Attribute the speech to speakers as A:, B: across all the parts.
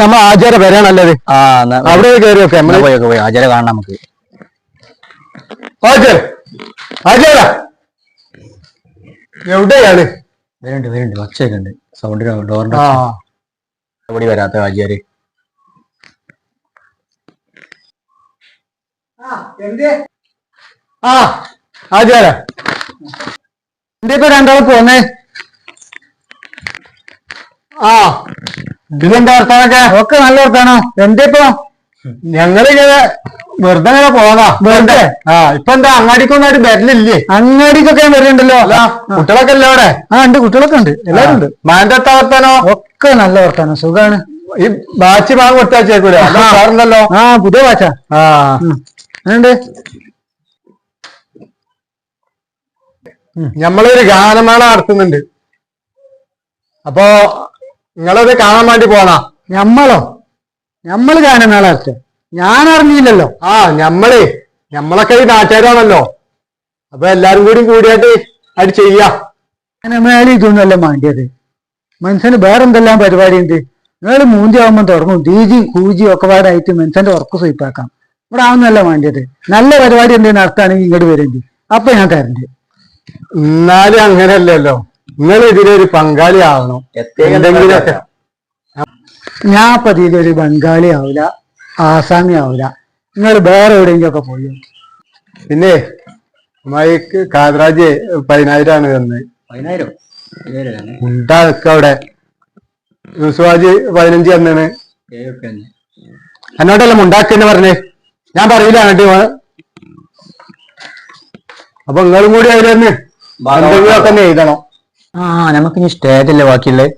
A: നമ്മ ആചാര
B: ആ
A: അവിടെ കയറി
B: പോയൊക്കെ പോയി ആചാര കാണാം നമുക്ക്.
A: ആചാര ആചാര. എവിടെയാണ്?
B: വരുന്നുണ്ട് വരുന്നുണ്ട് ഒച്ചയൊക്കെ ഉണ്ട്. സൗണ്ടിന് ഡോറിന്റെ
A: ആ.
B: ഇവിടെ വരാത്ത ആചാര്?
A: ആ ആചാര. എന്റെ ഇപ്പൊ രണ്ടാൾ പോന്നേ? ആ. ഇതെന്താ വർത്താനൊക്കെ? ഒക്കെ നല്ല വർത്താനോ. എന്റെ ഇപ്പൊ ഞങ്ങളിങ്ങനെ വെറുതെ ഇങ്ങനെ പോകാ വെറുതെ? ആ ഇപ്പൊ എന്താ അങ്ങാടിക്കൊന്നായിട്ട് വരലില്ലേ? അങ്ങാടിക്കൊക്കെ വരുന്നുണ്ടല്ലോ കുട്ടികളൊക്കെ അല്ലേ അവിടെ? ആ ഉണ്ട് കുട്ടികളൊക്കെ ഉണ്ട്. എല്ലാരും ഉണ്ട്. മാന്റെ വർത്താനോ? ഒക്കെ നല്ല വർത്താനോ. സുഖാണ്. ഈ ബാച്ച് ഭാഗം കൊടുത്താച്ചേക്കൂലോ സാറുണ്ടല്ലോ? ആ പുതിയ ബാച്ച. ആ. ഉണ്ട് നമ്മളൊരു ഗാനമേള നടത്തുന്നുണ്ട്. അപ്പോ നിങ്ങളത് കാണാൻ വേണ്ടി പോണ? ഞമ്മളോ? ഞമ്മൾ കാണാൻ നടത്തുക ഞാൻ അറിഞ്ഞില്ലല്ലോ ആ ഞമ്മളേ. ഞമ്മളൊക്കെ ഈ നാട്ടുകാരാണല്ലോ. അപ്പൊ എല്ലാരും കൂടി കൂടിയായിട്ട് അത് ചെയ്യാം. ഇതൊന്നുമല്ല മാണ്ടിയത്. മനുഷ്യന് വേറെന്തെല്ലാം പരിപാടി ഉണ്ട് നിങ്ങൾ മൂഞ്ചി ആവുമ്പോൾ തുടങ്ങും ദീജിയും കൂജിയും ഒക്കെ പാടായിട്ട് മനുഷ്യന്റെ ഉറക്ക് സൈപ്പാക്കാം ഇവിടെ ആവുന്നല്ല വേണ്ടിയത് നല്ല പരിപാടി എന്തെങ്കിലും നടത്താണെങ്കിൽ ഇങ്ങോട്ട് വരേണ്ടി. അപ്പൊ ഞാൻ തരണ്ട്. എന്നാലും അങ്ങനെയല്ലല്ലോ. നിങ്ങൾ ഒരു പങ്കാളി ആവണം എന്തെങ്കിലുമൊക്കെ ഞാൻ ഇതിലൊരു ബംഗാളി ആവില്ല ആസാമി ആവില്ല നിങ്ങൾ വേറെ എവിടെയെങ്കിലും ഒക്കെ പോയി പിന്നെ മൈക്ക് കാതറാജ് പതിനായിരമാണ് തന്നത്
B: പതിനായിരം?
A: ഉണ്ടാ നിക്ക അവിടെ. യൂസുവാജ് പതിനഞ്ച് തന്നാണ്. എന്നോടല്ല മുണ്ടാക്കെന്ന് പറഞ്ഞേ? ഞാൻ പറയില്ല അങ്ങോട്ട്. അപ്പൊ നിങ്ങളും കൂടി അതിലൊന്ന് എന്തെങ്കിലുമൊക്കെ എഴുതണം.
B: ആ നമുക്ക് ഇനി സ്റ്റേജ് അല്ലേ ബാക്കിയുള്ളത്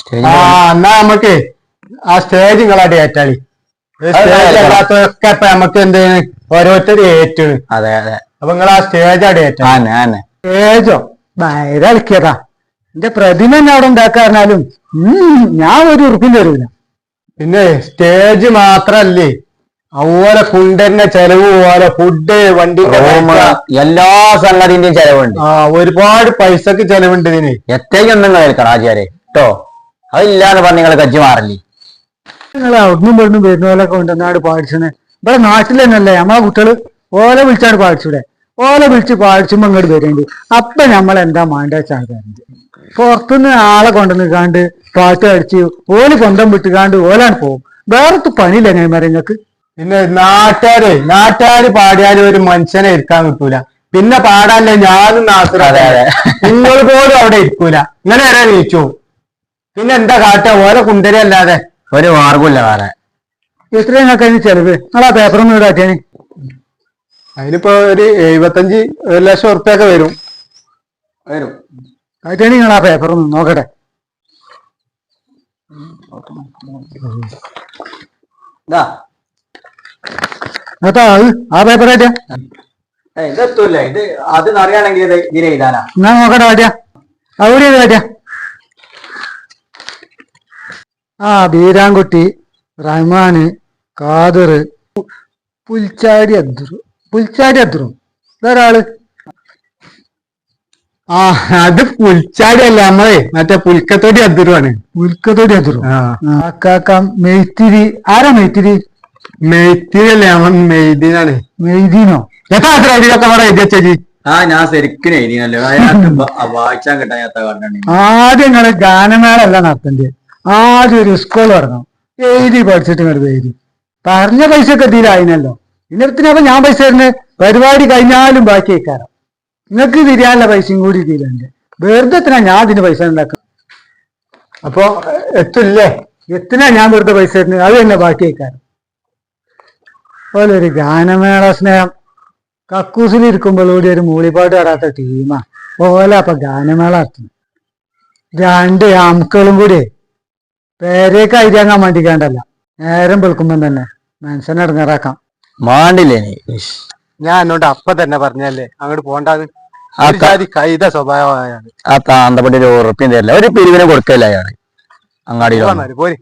B: സ്റ്റേജ്
A: ആ എന്നാ നമുക്ക് ആ സ്റ്റേജ് നിങ്ങളായിട്ട് ഏറ്റാളി. സ്റ്റേജ് അല്ലാത്തൊക്കെ ഇപ്പൊ നമുക്ക് എന്ത് ഓരോരുത്തർ ഏറ്റാണ്
B: അതെ അതെ.
A: അപ്പൊ നിങ്ങൾ ആ സ്റ്റേജ് അവിടെ ഏറ്റാ സ്റ്റേജോ? ഭയങ്കര കളിക്കതാ എന്റെ പ്രതിമ എന്നെ അവിടെ ഉണ്ടാക്കാറിനാലും ഞാൻ ഒരു ഉറുപ്പിന്റെ തരൂല. പിന്നെ സ്റ്റേജ് മാത്രല്ലേ? അതുപോലെ കുണ്ടന്റെ ചെലവ് പോലെ ഫുഡ് വണ്ടി.
B: എല്ലാ സംഗതിന്റെയും ചെലവുണ്ട്.
A: ആ ഒരുപാട് പൈസക്ക് ചെലവുണ്ട് ഇതിന്.
B: എത്തേക്കൊന്നും കേൾക്കണം ആചാര്യ കേട്ടോ അതില്ലാന്ന് പറഞ്ഞ് നിങ്ങൾ കജ്ജി മാറില്ലേ.
A: നിങ്ങൾ അവിടുന്നും ഇവിടുന്ന് വരുന്ന പോലെ കൊണ്ടുവന്നാട് പാടിച്ചത്. ഇവിടെ നാട്ടിൽ തന്നെയല്ലേ നമ്മളെ കുട്ടികൾ ഓല വിളിച്ചാണ് പാടിച്ചൂടെ. ഓല വിളിച്ച് പാടിച്ചുമ്പോ ഇങ്ങോട്ട് വരേണ്ടി. അപ്പൊ നമ്മൾ എന്താ മാണ്ട വെച്ചാൾക്കാരുണ്ട് പുറത്തുനിന്ന് ആളെ കൊണ്ടു നിൽക്കാണ്ട് പാട്ട് അടിച്ച് ഓൽ കൊണ്ടം വിട്ടുകാണ്ട് ഓലാണ് പോകും വേറെ പണിയില്ല ഞാൻ നിങ്ങൾക്ക്. പിന്നെ നാട്ടുകാര് നാട്ടുകാര് പാടിയാലും ഒരു മനുഷ്യനെ ഇരിക്കാൻ കിട്ടൂല പിന്നെ പാടാനല്ലേ ഞാനും
B: അതെ, അതെ.
A: നിങ്ങൾ പോലും അവിടെ ഇരിക്കൂല. ഇങ്ങനെ വരെ നീച്ചു. പിന്നെ എന്താ കാട്ട? ഓരോ കുണ്ടരല്ലാതെ
B: ഒരു മാർഗമില്ല വേറെ.
A: ഇത്രയും അതിന് ചെലവ്. നിങ്ങൾ ആ പേപ്പർ ഒന്നും ഇടാറ്റിയാണ് അതിനിപ്പോ ഒരു എഴുപത്തഞ്ച് ഒരു ലക്ഷം ഉറുപ്പൊക്കെ വരും.
B: വരും.
A: ആയിട്ടാണ് നിങ്ങൾ ആ പേപ്പർ ഒന്ന്. നോക്കട്ടെ. എന്നിട്ടാ അത് ആ പേപ്പർ ആയിട്ടാ.
B: ഇതെത്തൂല്ലേ ഇത് അത് അറിയാണെങ്കിൽ ഇത് ഇതിൽ എഴുതാനാ.
A: എന്നാ നോക്കട്ടെ ആദ്യ. ആ ബീരാൻകുട്ടി റഹ്മാന് കാദർ പുൽച്ചാടി അദ്രു പുൽച്ചാടി അദ്രു ഇതൊരാൾ ആ അത് പുൽച്ചാടി അല്ല നമ്മളെ മറ്റേ പുൽക്കത്തോടി അബ്ദുറുവാണ് പുൽക്കത്തോടി അബ്ദുറു. കാക്ക മെയ്ത്തിരി. ആരാ മെയ്ത്തിരി? മെയ്ത്തിരി അല്ലേ അവൻ മെയ്തീനാണ് മെയ്തീനോ എത്ര എത്ര ഇതിലൊക്കെ അവിടെ എഴുതി ചേച്ചി
B: ആ ഞാൻ ശരിക്കും എഴുതിനല്ലോ അയാൾക്ക് വായിച്ചാൻ കിട്ടാത്ത കാരണം
A: ആദ്യം നിങ്ങൾ ഗാനമേളല്ല നടത്തേണ്ടത്. ആദ്യം ഒരു സ്കൂൾ തുടങ്ങണം. എഴുതി പഠിച്ചിട്ട് ഇങ്ങോട്ട് എഴുതി പറഞ്ഞ പൈസ ഒക്കെ തീരായിനല്ലോ ഇന്നത്തിനപ്പൊ ഞാൻ പൈസ തരുന്നത് പരിപാടി കഴിഞ്ഞാലും ബാക്കി വെക്കാരം നിങ്ങൾക്ക് തിരിയാനുള്ള പൈസയും കൂടി തീരണ്ട് വെറുതെ എത്തിനാ ഞാൻ അതിന് പൈസ ഉണ്ടാക്കാം അപ്പൊ എത്തില്ലേ എത്തിനാ ഞാൻ വെറുതെ പൈസ തരുന്നത്? അത് തന്നെ ബാക്കി വെക്കാരം പോലെ ഒരു ഗാനമേള സ്നേഹം. കക്കൂസിലിരിക്കുമ്പോഴൂടി ഒരു മൂളിപ്പാട്ട് പാടാത്ത ടീമാ. പോലെ അപ്പൊ ഗാനമേള നടത്തുന്നു. രണ്ട് ആമുക്കളും കൂടി പേരേക്ക് അരിയാങ്ങാൻ വേണ്ടിക്കാണ്ടല്ല. നേരം വെളുക്കുമ്പം തന്നെ മനുഷ്യനെ ഇറങ്ങാറാക്കാം
B: മാണ്ടില്ലേ നീ?
A: ഞാൻ എന്നോട് അപ്പൊ തന്നെ പറഞ്ഞല്ലേ അങ്ങോട്ട് പോണ്ടാന്ന്. കൈത സ്വഭാവമാണ്
B: ആ താന്തപ്പടി ഒരു ഉറപ്പിയും തരില്ല. ഒരു പിരിവിനെ കൊടുക്കല്ല അയാൾ? അങ്ങാടിയിലോ
A: പോരി.